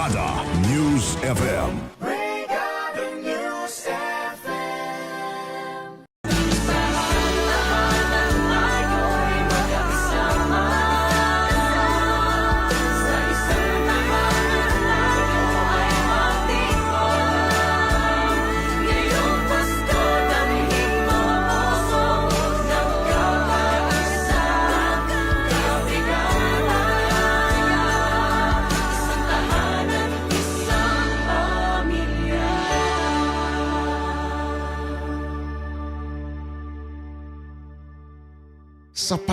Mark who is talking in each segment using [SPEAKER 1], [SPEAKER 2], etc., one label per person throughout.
[SPEAKER 1] News FM.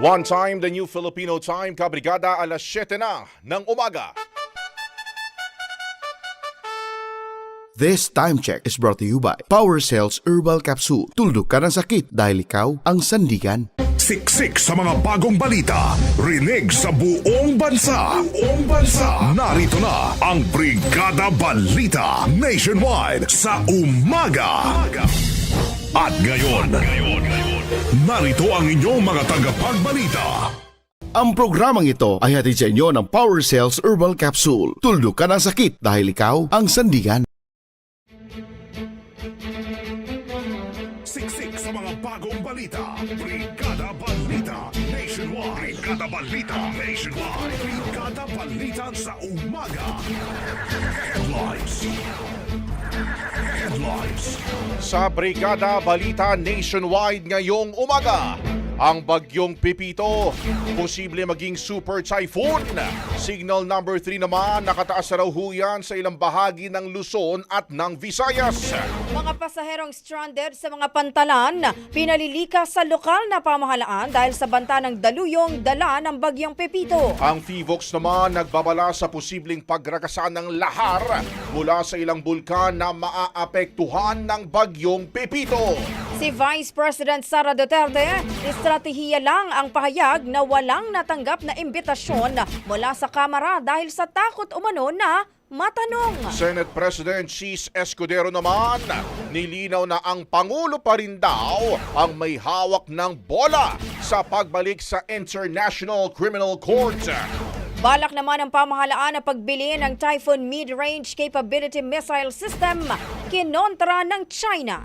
[SPEAKER 2] One time, the new Filipino time, kabrigada alas 7 na ng umaga.
[SPEAKER 3] This time check is brought to you by Power Cells Herbal Capsule. Tuldok ka ng sakit dahil ikaw ang sandigan.
[SPEAKER 1] Siksik sa mga bagong balita. Rinig sa buong bansa. Buong bansa. Narito na ang Brigada Balita Nationwide sa umaga. At ngayon, narito ang inyong mga tagapagbalita.
[SPEAKER 3] Ang programang ito ay hatid sa inyo ng Power Cells Herbal Capsule. Tuldok ka ng sakit dahil ikaw ang sandigan.
[SPEAKER 1] Siksik sa mga bagong balita. Brigada Balita Nationwide. Brigada Balita Nationwide. Brigada Balita sa umaga. Headlines.
[SPEAKER 2] Sa Brigada Balita Nationwide ngayong umaga, ang bagyong Pipito, posible maging super typhoon. Signal number 3 naman, nakataas sa raw ho yan sa ilang bahagi ng Luzon at ng Visayas.
[SPEAKER 4] Mga pasaherong stranded sa mga pantalan, pinalilikas sa lokal na pamahalaan dahil sa banta ng daluyong dala ng bagyong Pepito.
[SPEAKER 2] Ang FIVOX naman nagbabala sa posibleng pagrakasan ng lahar mula sa ilang bulkan na maaapektuhan ng bagyong Pepito.
[SPEAKER 4] Si Vice President Sara Duterte, estratehiya lang ang pahayag na walang natanggap na imbitasyon mula sa Kamara dahil sa takot umano na matanong.
[SPEAKER 2] Senate President Cheese Escudero naman, nilinaw na ang Pangulo pa rin daw ang may hawak ng bola sa pagbalik sa International Criminal Court.
[SPEAKER 4] Balak naman ng pamahalaan na pagbili ng Typhoon Mid-Range Capability Missile System kinontra ng China.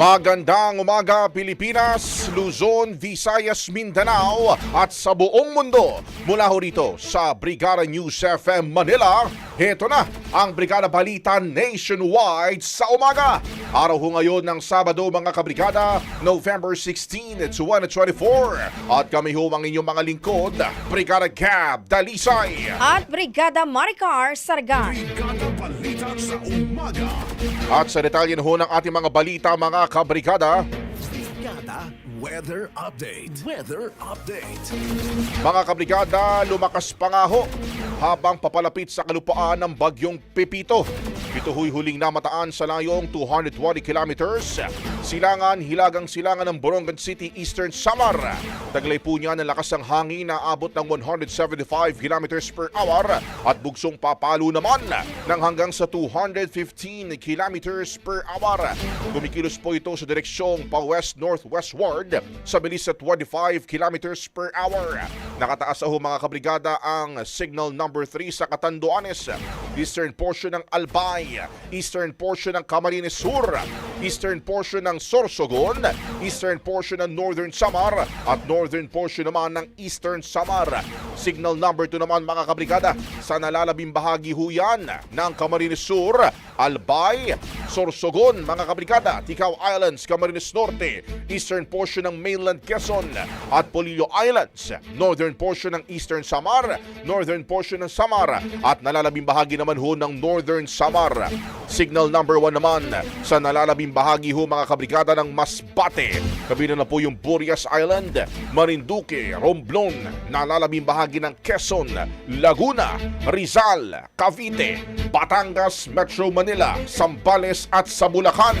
[SPEAKER 2] Magandang umaga Pilipinas, Luzon, Visayas, Mindanao at sa buong mundo. Mula ho rito sa Brigada News FM Manila, heto na ang Brigada Balita Nationwide sa umaga. Araw ho ngayon ng Sabado mga kabrigada, November 16, 2024. At kami ho ang inyong mga lingkod, Brigada Gab Dalisay.
[SPEAKER 4] At Brigada Maricar Sargan.
[SPEAKER 1] Brigada Balita sa umaga.
[SPEAKER 2] At sa detalye na ho ng ating mga balita mga kabrigada,
[SPEAKER 1] Brigada Weather Update. Weather Update.
[SPEAKER 2] Mga kabrigada, lumakas pa nga ho habang papalapit sa kalupaan ng bagyong Pepito. Ito huy huling namataan sa layong 220 kilometers. Silangan, hilagang silangan ng Borongan City, Eastern Samar. Taglay po niya ng lakas ng hangin na abot ng 175 kilometers per hour at bugsong papalo naman ng hanggang sa 215 kilometers per hour. Kumikilos po ito sa direksyong pa-west-northwestward sa bilis sa 25 kilometers per hour. Nakataas ho mga kabrigada ang signal number 3 sa Catanduanes, eastern portion ng Albay, eastern portion ng Camarines Sur, eastern portion ng Sorsogon, eastern portion ng Northern Samar at northern portion naman ng Eastern Samar. Signal number 2 naman mga kabrigada sa nalalabing bahagi ho yan ng Camarines Sur, Albay, Sorsogon mga kabrigada, Ticao Islands, Camarines Norte, eastern portion ng mainland Quezon at Polillo Islands, northern portion ng Eastern Samar, northern portion ng Samar at nalalabing bahagi naman ho ng Northern Samar. Signal number 1 naman sa nalalabing bahagi ho mga kabrigada ng Masbate. Kabila na po yung Burias Island, Marinduque, Romblon, nalalabing bahagi ng Quezon, Laguna, Rizal, Cavite, Batangas, Metro Manila, Sambales at sa Bulacan.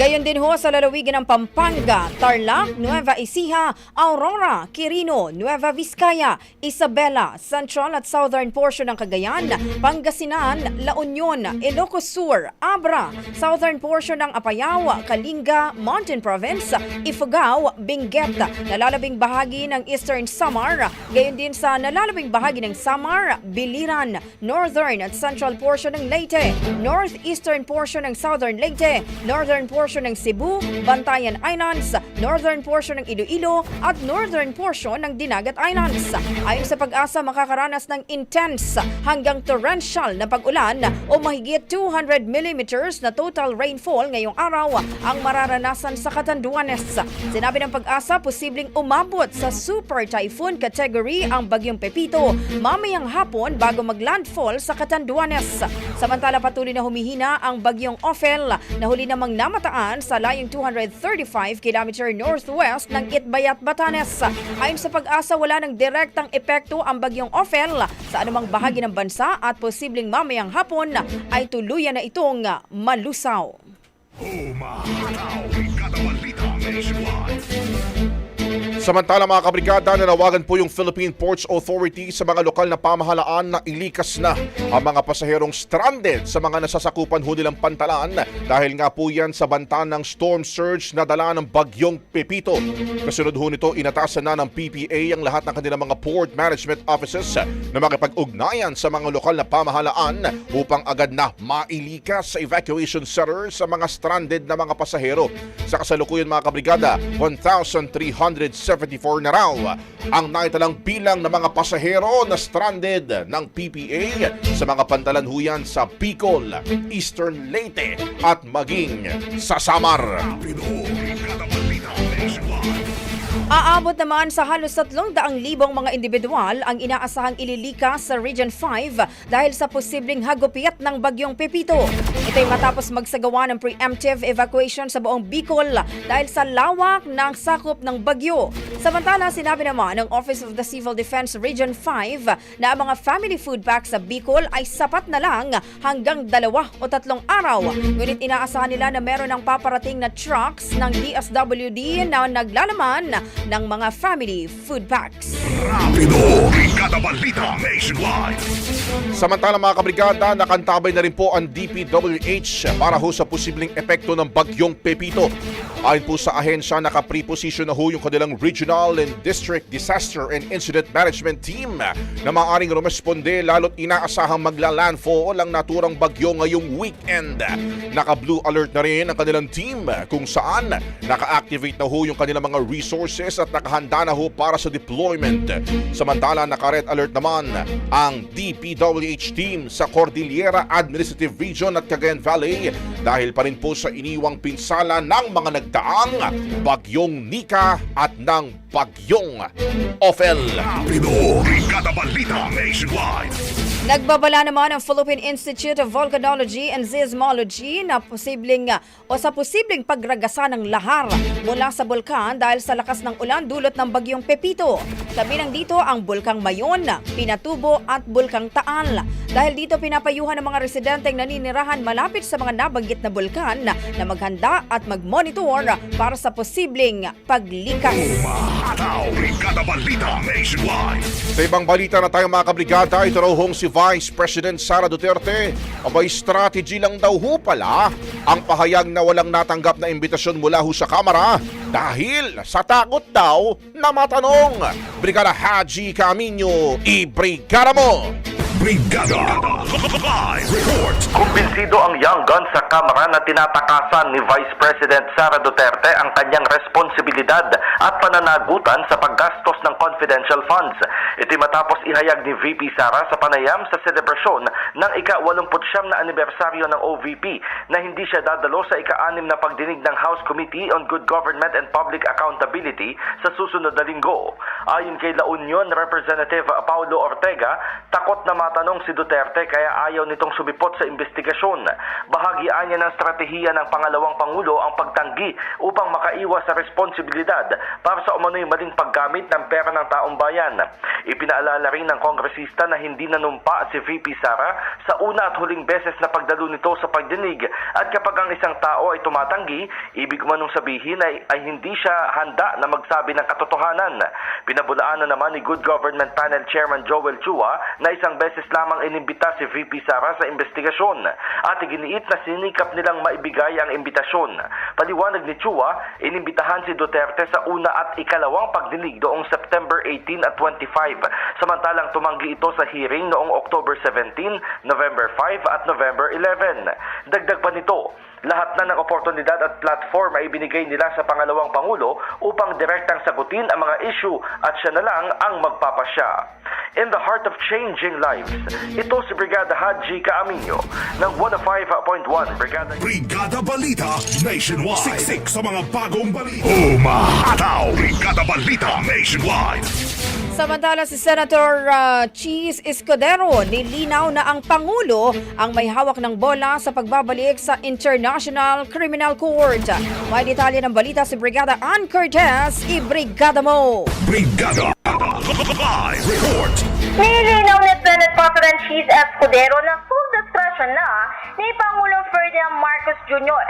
[SPEAKER 4] Gayon din ho sa lalawigan ng Pampanga, Tarlac, Nueva Ecija, Aurora, Quirino, Nueva Vizcaya, Isabela, Central at Southern portion ng Cagayan, Pangasinan, La Union, Ilocos Sur, Abra, Southern portion ng Apayao, Kalinga, Mountain Province, Ifugao, Benguet, nalalabing bahagi ng Eastern Samar, gayon din sa nalalabing bahagi ng Samar, Biliran, Northern at Central portion ng Leyte, Northeastern portion ng Southern Leyte, Northern portion ng Cebu, Bantayan Islands, Northern portion ng Iloilo at Northern portion ng Dinagat Islands. Ayon sa pag-asa, makakaranas ng intense hanggang torrential na pag-ulan o mahigit 200 millimeters na total rainfall ngayong araw ang mararanasan sa Catanduanes. Sinabi ng pag-asa, posibleng umabot sa super typhoon category ang bagyong Pepito mamayang hapon bago maglandfall sa Catanduanes. Samantala patuloy na humihina ang bagyong Ophel na huli namang namataan sa layong 235 km northwest ng Itbayat, Batanes. Ayon sa pag-asa, wala ng direktang epekto ang bagyong Ophel sa anumang bahagi ng bansa at posibleng mamayang hapon ay tuluyan na itong malusaw.
[SPEAKER 1] Nationwide.
[SPEAKER 2] Samantala mga kabrigada, nanawagan po yung Philippine Ports Authority sa mga lokal na pamahalaan na ilikas na ang mga pasaherong stranded sa mga nasasakupan ho nilang pantalan dahil nga po yan sa banta ng storm surge na dala ng bagyong Pepito. Kasunod ho nito, inatasan na ng PPA ang lahat ng kanilang mga port management offices na makipag-ugnayan sa mga lokal na pamahalaan upang agad na mailikas sa evacuation center sa mga stranded na mga pasahero. Sa kasalukuyan mga kabrigada, 1,374 na raw ang naitalang bilang ng mga pasahero na stranded ng PPA sa mga pantalan huyan sa Bicol, Eastern Leyte at maging sa Samar.
[SPEAKER 4] Aabot naman sa halos 300,000 mga individual ang inaasahang ililikas sa Region 5 dahil sa posibleng hagupit ng bagyong Pepito. Ito'y matapos magsagawa ng preemptive evacuation sa buong Bicol dahil sa lawak ng sakop ng bagyo. Samantala, sinabi naman ng Office of the Civil Defense Region 5 na ang mga family food packs sa Bicol ay sapat na lang hanggang dalawa o tatlong araw. Ngunit inaasahan nila na meron ng paparating na trucks ng DSWD na naglalaman ng mga family food packs.
[SPEAKER 1] Rapido, Brigada Balita Nationwide.
[SPEAKER 2] Samantala mga kabrigada, nakantabay na rin po ang DPWH para ho sa posibleng epekto ng bagyong Pepito. Ayon po sa ahensya, naka-preposition na ho yung kanilang Regional and District Disaster and Incident Management Team na maaaring rumesponde lalo't inaasahang magla-landfall ang naturang bagyo ngayong weekend. Naka-blue alert na rin ang kanilang team kung saan naka-activate na ho yung kanilang mga resources at nakahanda na ho para sa deployment. Samantala, naka-red alert naman ang DPWH team sa Cordillera Administrative Region at Cagayan Valley dahil pa rin po sa iniwang pinsala ng mga nagdaang bagyong Nika at ng bagyong.
[SPEAKER 1] Rapido, Brigada Balita Nationwide.
[SPEAKER 4] Nagbabala naman ang Philippine Institute of Volcanology and Seismology na posibleng o sa posibleng pagragasa ng lahar mula sa bulkan dahil sa lakas ng ulan dulot ng bagyong Pepito. Kabilang dito ang Bulkang Mayon, Pinatubo at Bulkang Taal. Dahil dito pinapayuhan ng mga residenteng naninirahan malapit sa mga nabanggit na bulkan na maghanda at mag-monitor para sa posibleng paglikas.
[SPEAKER 2] Sa ibang balita na tayo mga kabrigada, ito raw si Vice President Sara Duterte. Abay strategy lang daw ho pala ang pahayag na walang natanggap na imbitasyon mula ho sa Kamara dahil sa takot daw na matanong. Brigada Haji Camino, i-brigada mo!
[SPEAKER 1] Brigada Live Report.
[SPEAKER 5] Kumbinsido ang Young Guns sa Kamara na tinatakasan ni Vice President Sara Duterte ang kanyang responsibilidad at pananagutan sa paggastos ng confidential funds. Ito matapos ihayag ni VP Sara sa panayam sa selebrasyon ng ika-89 na anibersaryo ng OVP na hindi siya dadalo sa ika-6 na pagdinig ng House Committee on Good Government and Public Accountability sa susunod na linggo. Ayon kay La Union Representative Paulo Ortega, takot na matanong si Duterte kaya ayaw nitong sumipot sa investigasyon. Bahagian niya ng stratehiya ng pangalawang pangulo ang pagtanggi upang makaiwas sa responsibilidad para sa umano'y maling paggamit ng pera ng taong bayan. Ipinaalala rin ng kongresista na hindi nanumpa si VP Sara sa una at huling beses na pagdalo nito sa pagdinig at kapag ang isang tao ay tumatanggi, ibig manong sabihin ay, ay hindi siya handa na magsabi ng katotohanan. Pinabulaan na naman ni Good Government Panel Chairman Joel Chua na isang beses lamang inimbita si VP Sara sa investigasyon at iginiit na sinikap nilang maibigay ang imbitasyon. Paliwanag ni Chua, inimbitahan si Duterte sa una at ikalawang pagdinig noong September 18 at 25 samantalang tumanggi ito sa hearing noong October 17, November 5 at November 11. Dagdag pa nito, lahat na ng oportunidad at platform ay ibinigay nila sa pangalawang pangulo upang direktang sagutin ang mga issue at siya na lang ang magpapasya. In the heart of changing lives, ito si Brigada Haji Kaaminyo ng 105.1 Brigada
[SPEAKER 1] Brigada Balita Nationwide. Siksik sa mga bagong balita. Umahataw, Brigada Balita Nationwide.
[SPEAKER 4] Samantala si Senator uh, Cheese Escudero nilinaw na ang Pangulo ang may hawak ng bola sa pagbabalik sa International Criminal Court. May detalye ng balita si Brigada Ann Cortez, i-brigada mo!
[SPEAKER 1] Brigada Live Report.
[SPEAKER 6] Nilinaw ni Senate President Cheese Escudero na full discretion na ni Pangulong Ferdinand Marcos Jr.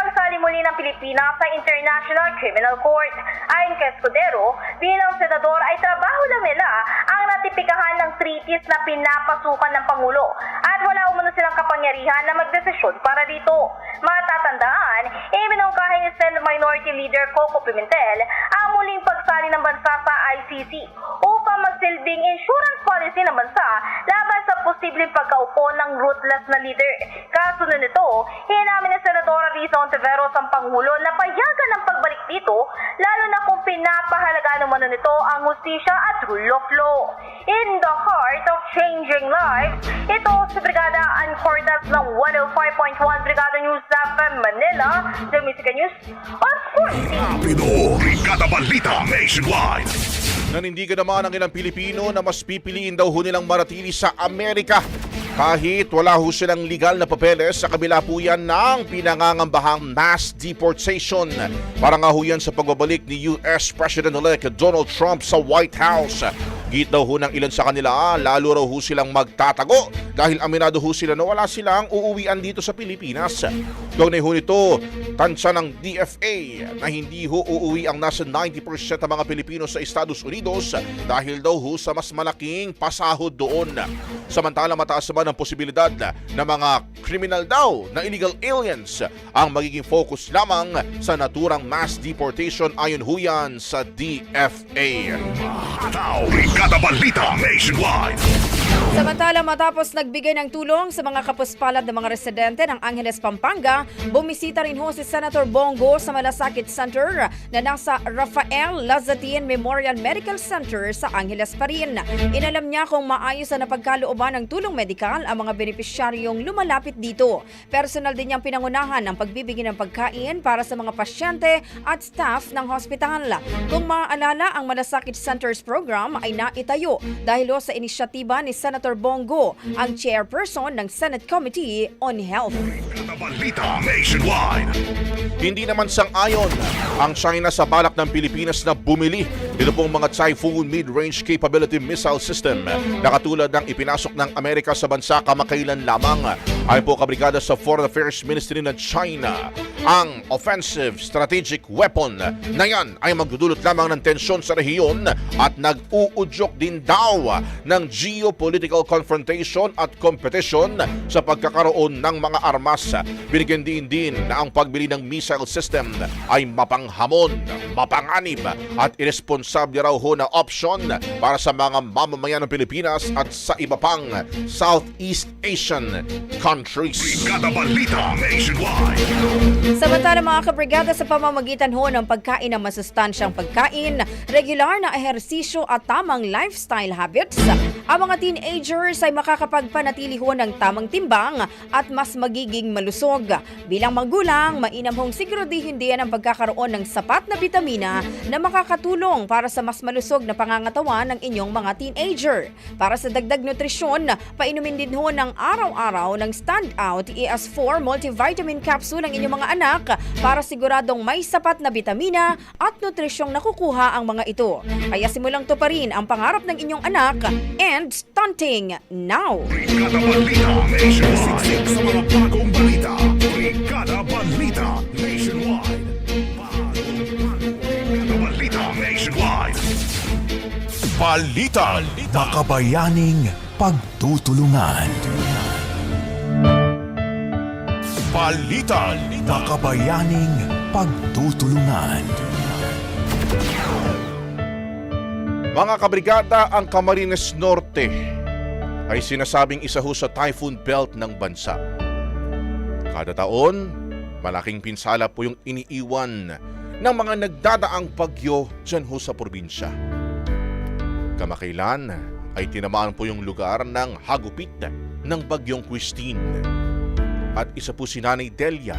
[SPEAKER 6] ang pagsali muli ng Pilipinas sa International Criminal Court. Ayon kay Escudero, bilang senador ay trabaho lang nila ang natipikahan ng treaties na pinapasukan ng Pangulo at wala umano silang kapangyarihan na magdesisyon para dito. Matatandaan, iminungkahi ni Senate Minority Leader Coco Pimentel ang muling pagsali ng bansa sa ICC upang magsilbing insurance policy ng bansa laban sa posibleng pagkaupo ng ruthless na leader. Kasunod nito, hinamin ni Senadora Risa Ontiveros ang Pangulo na payagan ang pagbalik dito lalo na kung pinapahalagaan naman nito ang hustisya at rule of law. In the heart of changing lives, ito si Brigada Ann Cortez ng 105.1 Brigada News FM Manila, The Musica News of course.
[SPEAKER 1] Rapido, Brigada Balita Nationwide.
[SPEAKER 2] Nanindigan naman ang ilang Pilipino na mas pipiliin daw ho nilang maratili sa Amerika kahit wala ho silang legal na papeles sa kabila po yan ng pinangangambahang mass deportation. Para nga ho yan sa pagbabalik ni US President-elect Donald Trump sa White House. Git daw ho ng ilan sa kanila, lalo raw ho silang magtatago dahil aminado ho sila na wala silang uuwian dito sa Pilipinas. Kaunay ho nito, tansya ng DFA na hindi ho uuwi ang nasa 90% ng mga Pilipino sa Estados Unidos dahil daw ho sa mas malaking pasahod doon. Samantala mataas naman ang posibilidad na mga criminal daw na illegal aliens ang magiging focus lamang sa naturang mass deportation ayon ho yan sa DFA.
[SPEAKER 1] Umahataw, Brigada Balita Nationwide.
[SPEAKER 4] Samantala matapos nagbigay ng tulong sa mga kapuspalad ng mga residente ng Angeles, Pampanga, bumisita rin ho si Senator Bongo sa Malasakit Center na nasa Rafael Lazatin Memorial Medical Center sa Angeles pa rin. Inalam niya kung maayos na napagkalooban ng tulong medikal ang mga benepisyaryong lumalapit dito. Personal din niyang pinangunahan ang pagbibigay ng pagkain para sa mga pasyente at staff ng hospital. Kung maaalala, ang Malasakit Centers program ay naitayo dahil sa inisyatiba ni Senator Senator Bongo, ang chairperson ng Senate Committee on Health.
[SPEAKER 1] Balita Nationwide.
[SPEAKER 2] Hindi naman sang-ayon ang China sa balak ng Pilipinas na bumili dito pong mga Typhoon Mid-Range Capability Missile System na katulad ng ipinasok ng Amerika sa bansa kamakailan lamang. Ay po kabrigada sa Foreign Affairs Ministry ng China. Ang offensive strategic weapon na yan ay magdudulot lamang ng tensyon sa rehiyon at nag-uudyok din daw ng geopolitical confrontation at competition sa pagkakaroon ng mga armas. Binigyan din din na ang pagbili ng missile system ay mapanghamon, mapanganib at irresponsable raw ho na option para sa mga mamamayan ng Pilipinas at sa iba pang Southeast Asian countries.
[SPEAKER 1] Brigada Balita Nationwide.
[SPEAKER 4] Samantala mga kabrigada sa pamamagitan ho ng pagkain ng masustansyang pagkain, regular na ehersisyo at tamang lifestyle habits, ang mga teenagers ay makakapagpanatili ho ng tamang timbang at mas magiging malusog. Bilang magulang, mainam hong siguradihin din ang pagkakaroon ng sapat na bitamina na makakatulong para sa mas malusog na pangangatawan ng inyong mga teenager. Para sa dagdag nutrisyon, painumin din ho ng araw-araw ng Standout ES4 multivitamin capsule ang inyong mga anak para siguradong may sapat na bitamina at nutrisyong nakukuha ang mga ito. Kaya simulang to pa rin ang pangarap ng inyong anak and stunting now!
[SPEAKER 1] Brigada Balita Nationwide. Sa mga bagong balita. Brigada Balita Nationwide. Brigada Balita Nationwide.
[SPEAKER 7] Balita. Makabayaning pagtutulungan. Balita. Makabayaning pagtutulungan.
[SPEAKER 2] Mga kabrigada, ang Camarines Norte ay sinasabing isa ho sa typhoon belt ng bansa. Kada taon, malaking pinsala po yung iniiwan ng mga nagdadaang bagyo dyan ho sa probinsya. Kamakailan ay tinamaan po yung lugar ng hagupit ng bagyong Christine. At isa po si Nanay Delia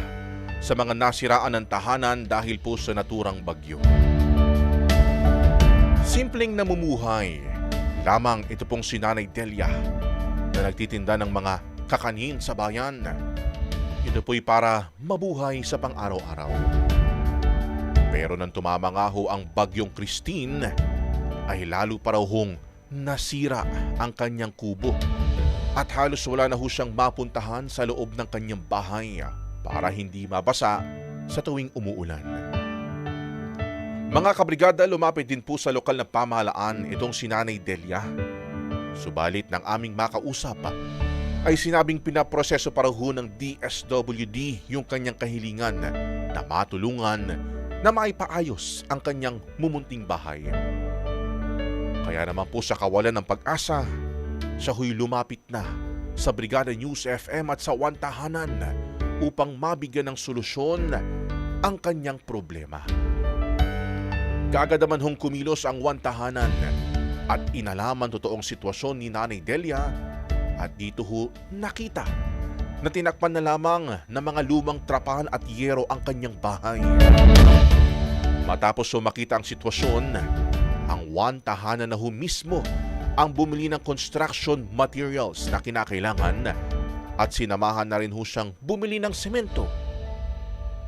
[SPEAKER 2] sa mga nasiraan ng tahanan dahil po sa naturang bagyo. Simpleng namumuhay. Lamang ito pong si Nanay Delia na nagtitinda ng mga kakanin sa bayan. Ito po'y para mabuhay sa pang-araw-araw. Pero nang tumama nga ho ang bagyong Christine, ay lalo pa raw hong nasira ang kanyang kubo. At halos wala na ho siyang mapuntahan sa loob ng kanyang bahay para hindi mabasa sa tuwing umuulan. Mga kabrigada, lumapit din po sa lokal na pamahalaan itong si Nanay Delia. Subalit ng aming makausap ay sinabing pinaproseso para ho ng DSWD yung kanyang kahilingan na matulungan na maipaayos ang kanyang mumunting bahay. Kaya naman po sa kawalan ng pag-asa, siya huy lumapit na sa Brigada News FM at sa Wantahanan upang mabigyan ng solusyon ang kanyang problema. Kaagad naman hong kumilos ang wantahanan at inalaman totoong sitwasyon ni Nanay Delia at dito ho nakita na tinakpan na lamang ng mga lumang trapahan at yero ang kanyang bahay. Matapos ho makita ang sitwasyon, ang wantahanan na ho mismo ang bumili ng construction materials na kinakailangan at sinamahan na rin ho siyang bumili ng semento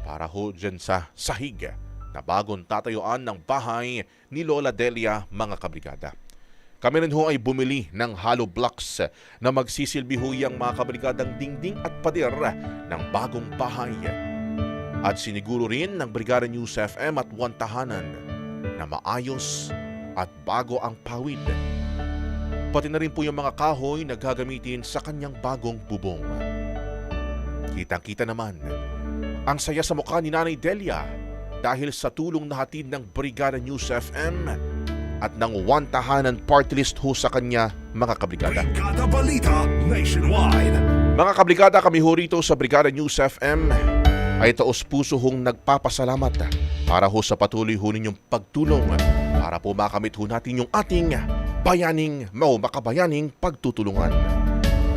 [SPEAKER 2] para ho dyan sa sahig na bagong tatayuan ng bahay ni Lola Delia mga kabrigada. Kami rin ho ay bumili ng hollow blocks na magsisilbi ho yung mga kabrigadang dingding at pader ng bagong bahay. At siniguro rin ng Brigada News FM at Wantahanan na maayos at bago ang pawid. Pati na rin po yung mga kahoy na gagamitin sa kanyang bagong bubong. Kitang-kita naman ang saya sa mukha ni Nanay Delia dahil sa tulong na hatid ng Brigada News FM at ng Wantahanan Party List ho sa kanya mga kabrigada.
[SPEAKER 1] Brigada Balita Nationwide.
[SPEAKER 2] Mga kabrigada kami ho rito sa Brigada News FM ay taos puso hong nagpapasalamat para ho sa patuloy ho ninyong pagtulong para po makamit ho natin yung ating bayaning, mau makabayaning pagtutulungan.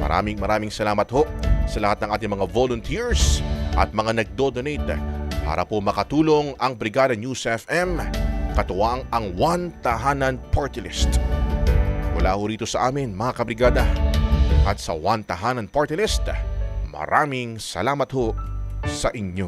[SPEAKER 2] Maraming maraming salamat ho sa lahat ng ating mga volunteers at mga nagdo-donate para po makatulong ang Brigada News FM katuwang ang One Tahanan Party List. Mula ho rito sa amin mga kabrigada, at sa One Tahanan Party List. Maraming salamat ho sa inyo.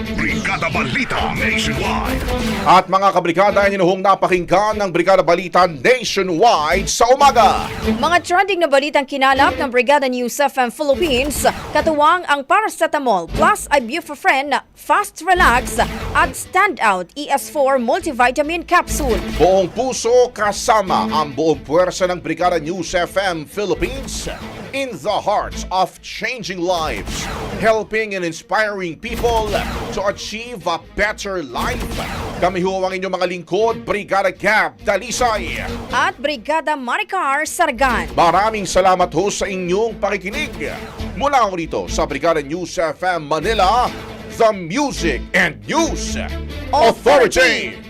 [SPEAKER 1] Brigada Balita Nationwide.
[SPEAKER 2] At mga kabrigada, inuhong napakinggan ng Brigada Balita Nationwide sa umaga.
[SPEAKER 4] Mga trending na balitang kinalap ng Brigada News FM Philippines, katuwang ang paracetamol plus ibuprofen, fast relax at standout ES4 multivitamin capsule.
[SPEAKER 2] Buong puso kasama ang buong puwersa ng Brigada News FM Philippines in the hearts of changing lives, helping and inspiring people to achieve a better life. Kami ho ang inyong mga lingkod, Brigada Gab Dalisay.
[SPEAKER 4] At Brigada Maricar Sargan.
[SPEAKER 2] Maraming salamat ho sa inyong pakikinig. Mula ko rito sa Brigada News FM Manila, the Music and News Authority.